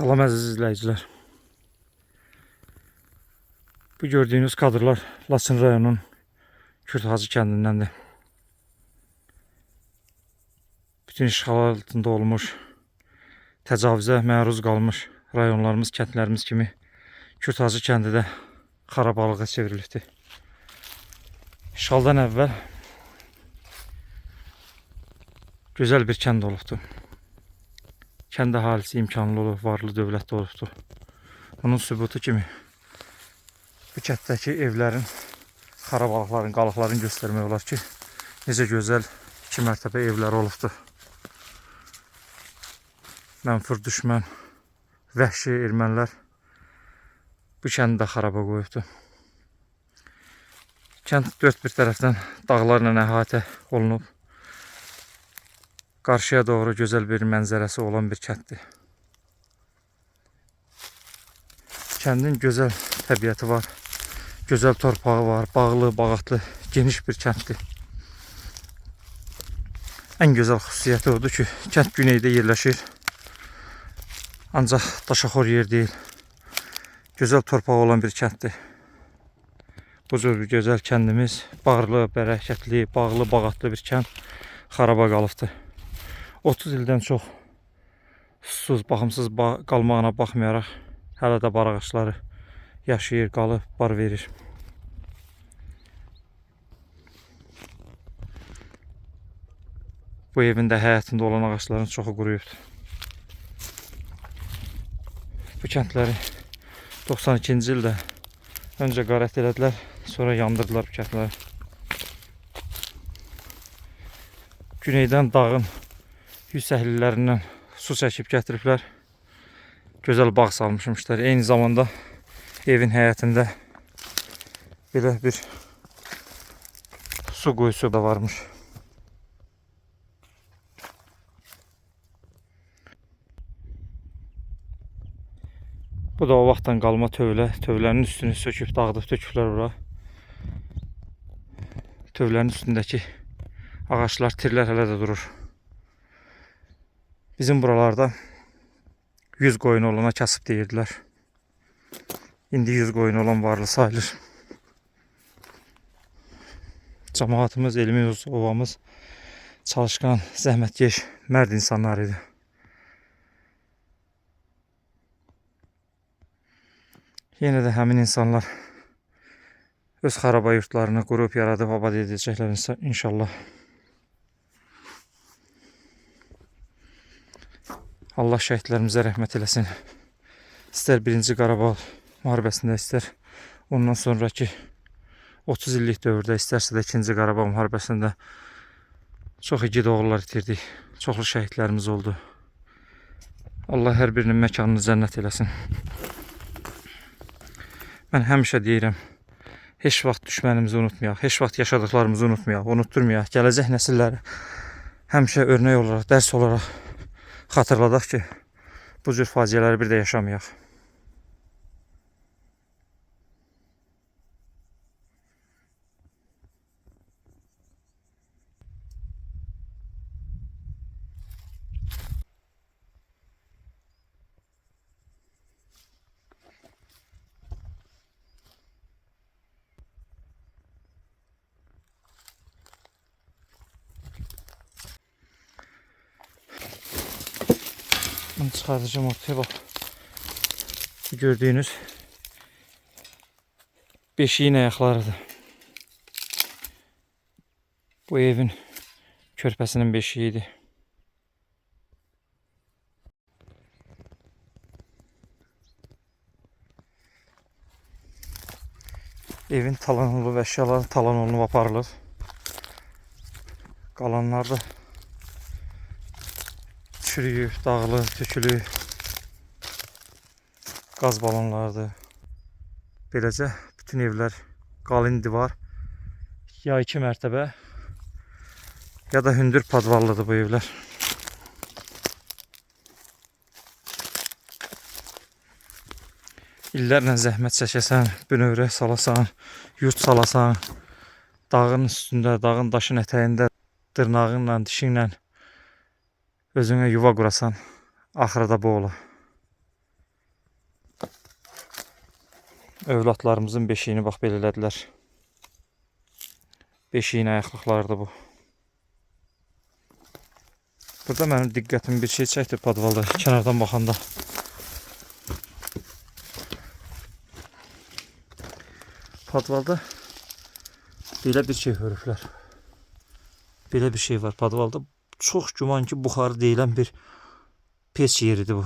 Salam əziz izləyicilər. Bu gördüyünüz kadrlar Laçın rayonunun Kürthacı kəndindəndir. Bütün işğal altında olmuş, təcavüzə məruz qalmış rayonlarımız, kəndlərimiz kimi Kürthacı kəndi də xarabalığa çevrilibdir. İşğaldan əvvəl gözəl bir kənd olubdur. Kənd əhalisi imkanlı olub, varlı dövlətli olubdur. Bunun sübutu kimi bu kənddəki evlərin, xarabalıqların, qalıqların göstərmək olar ki, necə gözəl iki mərtəbə evləri olubdur. Mənfur düşmən, vəhşi ermənilər bu kəndi də xaraba qoyubdur. Kənd dörd bir tərəfdən dağlarla əhatə olunub. Qarşıya doğru gözəl bir mənzərəsi olan bir kənddir. Kəndin gözəl təbiəti var. Gözəl torpağı var, bağlı, bağatlı, geniş bir kənddir. Ən gözəl xüsusiyyəti odur ki, kənd güneydə yerləşir. Ancaq daşaxor yer deyil. Gözəl torpağı olan bir kənddir. Bu cür bir gözəl kəndimiz, bağırlı, bərəkətli, bağlı, bağatlı bir kənd xaraba qalıbdır. 30 ildən çox susuz, baxımsız ba- qalmağına baxmayaraq hələ də bar ağacları yaşayır, qalıb, bar verir. Bu evin də həyətində olan ağacların çoxu quruyubdur. Bu kəndləri 92-ci ildə öncə qarət elədilər, sonra yandırdılar bu kəndləri. Güneydən dağın yüz səhillərindən su çəkib gətiriblər. Gözəl bağ salmışmışlar. Eyni zamanda evin həyətində belə bir su quyusu da varmış. Bu da o vaxtdan qalma tövlə. Tövlənin üstünü söküb dağıdıb töküblər bura. Tövlənin üstündəki ağaçlar, tirlər hələ də durur. Bizim buralarda 100 qoyun olana kasıb deyirdilər. İndi 100 qoyun olan varlı sayılır. Cəmaatımız, elimiz, ovamız çalışqan, zəhmətkeş, mərd insanlar idi. Yenə də həmin insanlar öz xaraba yurtlarını qurub yaradıb abad edəcəklər inşallah. Allah şəhidlərimizə rəhmət eləsin. İstər 1-ci Qarabağ müharibəsində, istər ondan sonraki 30 illik dövrdə, istərsə də 2-ci Qarabağ müharibəsində çox igid oğullar itirdik. Çoxlu şəhidlərimiz oldu. Allah hər birinin məkanını cənnət eləsin. Mən həmişə deyirəm, heç vaxt düşmənimizi unutmayaq, heç vaxt yaşadıklarımızı unutmayaq, unutturmayaq. Gələcək nəsillərə həmişə örnək olaraq, dərs olaraq xatırladaq ki, bu cür faciələri bir də yaşamayaq. Bunu çıkartacağım ortaya bak. Bu gördüğünüz beşiğin ayaklarıdır. Bu evin körpəsinin beşiğiydi. Evin talan olunub, əşyaları talan olunub aparılıb. Qalanlar da çürüyüb, dağılıb, tökülüb. Qaz balonlarıdır. Beləcə bütün evlər qalın divar, ya iki mərtəbə, ya da hündür padvallıdır bu evlər. İllərlə zəhmət çəkəsən, bünövrə salasan, yurt salasan, dağın üstündə, dağın daşın ətəyində dırnağınla, dişinlə özünə yuva qurasan, axırda bu ola. Övladlarımızın beşiğini bax belə elədilər. Beşiyin ayaqlıqlarıdır bu. Burada mənim diqqətimi bir şey çəkdi podvalda, kənardan baxanda. Podvalda belə bir şey hörüklər. Belə bir şey var podvalda. Çox güman ki, buxarı deyilən bir pes yeridir bu.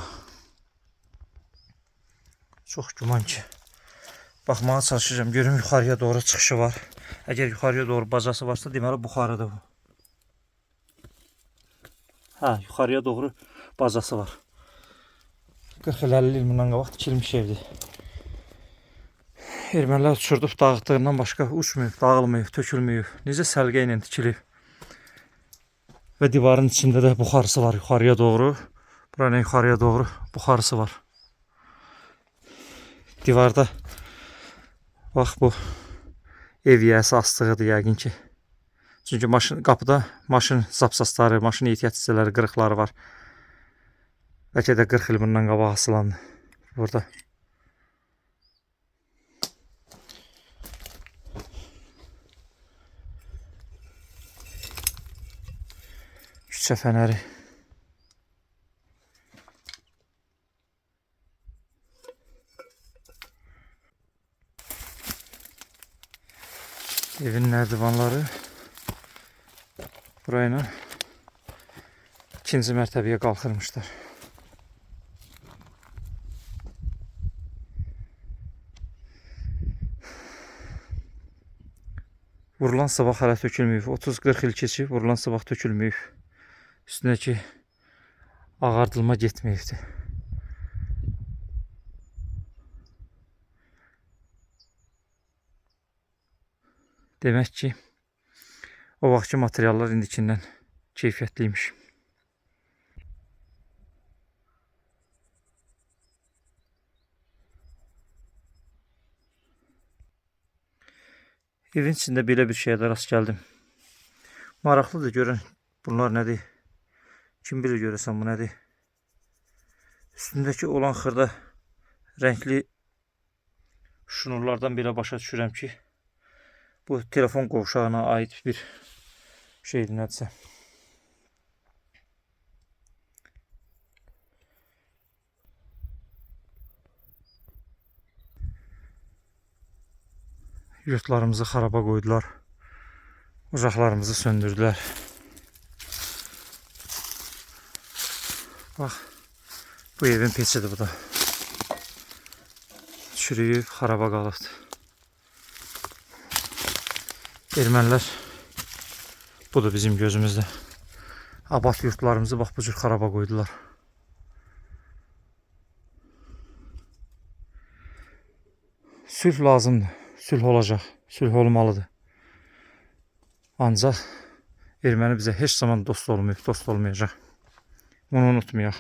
Çox güman ki. Baxmağa çalışacağım. Görüm yuxarıya doğru çıxışı var. Əgər yuxarıya doğru bacası varsa, deməli buxarıdır bu. Hə, yuxarıya doğru bacası var. 40-50 il bundan qabaq tikilmiş evdir. Ermənilər uçurdub dağıtdığından başqa uçmayıb, dağılmayıb, tökülməyib. Necə səlqə ilə tikilib. Və divarın içində də buxarısı var yuxarıya doğru. Buranın yuxarıya doğru buxarısı var. Divarda bax bu ev yiyəsi asdığıdır yəqin ki. Çünki maşın qapıda maşın zapsasları, maşın ehtiyat hissələri, qırıqları var. Bəlkə də 40 il bundan qabaq asılandı burada. Küçə fənəri. Evin nərdivanları burayla ikinci mərtəbəyə qalxırmışlar. Vurulan sabah hələ tökülməyib. 30-40 il keçib, vurulan sabah tökülməyib. Üstündəki ağardılma getməyibdi. Demək ki, o vaxtki materiallar indikindən keyfiyyətliymiş. Evin içində belə bir şeyə də rast gəldim. Maraqlıdır görün bunlar nədir? Kim bilir görəsən bu nədir? Üstündəki olan xırda rəngli şnurlardan belə başa düşürəm ki, bu telefon qovşağına aid bir şeydir nədirsə. Yurtlarımızı xaraba qoydular. Ocaqlarımızı söndürdülər. Bax, bu evin peçidir bu da. Çürüyüb, xaraba qalıbdır. Ermənilər budur bizim gözümüzdə. Abad yurtlarımızı bax bu cür xaraba qoydular. Sülh lazımdır. Sülh olacaq. Sülh olmalıdır. Ancaq erməni bizə heç zaman dost olmayıb, dost olmayacaq. Bunu unutmayaq.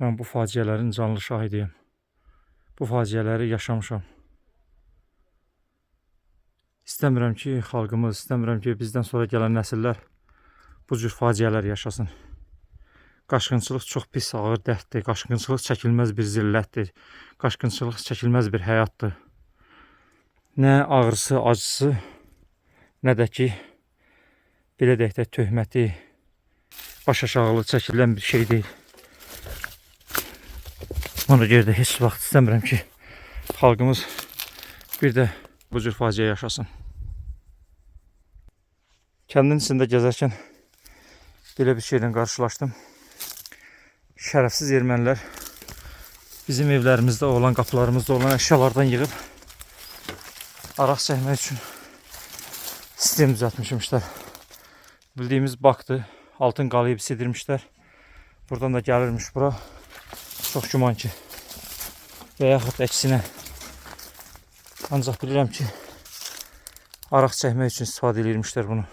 Mən bu faciələrin canlı şahidiyim. Bu faciələri yaşamışam. İstəmirəm ki, xalqımız, istəmirəm ki, bizdən sonra gələn nəsillər bu cür faciələr yaşasın. Qaçqınçılıq çox pis, ağır dərddir. Qaçqınçılıq çəkilməz bir zillətdir. Qaçqınçılıq çəkilməz bir həyatdır. Nə ağrısı, acısı, nə də ki, belə deyək də töhməti, baş aşağılığı çəkilən bir şey deyil. Ona görə də heç vaxt istəmirəm ki, xalqımız bir də bu cür faciə yaşasın. Kəndin içində gəzərkən belə bir şeylə qarşılaşdım. Şərəfsiz ermənilər bizim evlərimizdə olan, qapılarımızda olan əşyalardan yığıb araq çəkmək üçün sistem düzəltmişmişlər. Bildiyimiz bakdı. Altın qalayıb sildirmişlər. Buradan da gəlirmiş bura. Çox güman ki. Və yaxud əksinə. Ancaq bilirəm ki, araq çəkmək üçün istifadə edirmişlər bunu.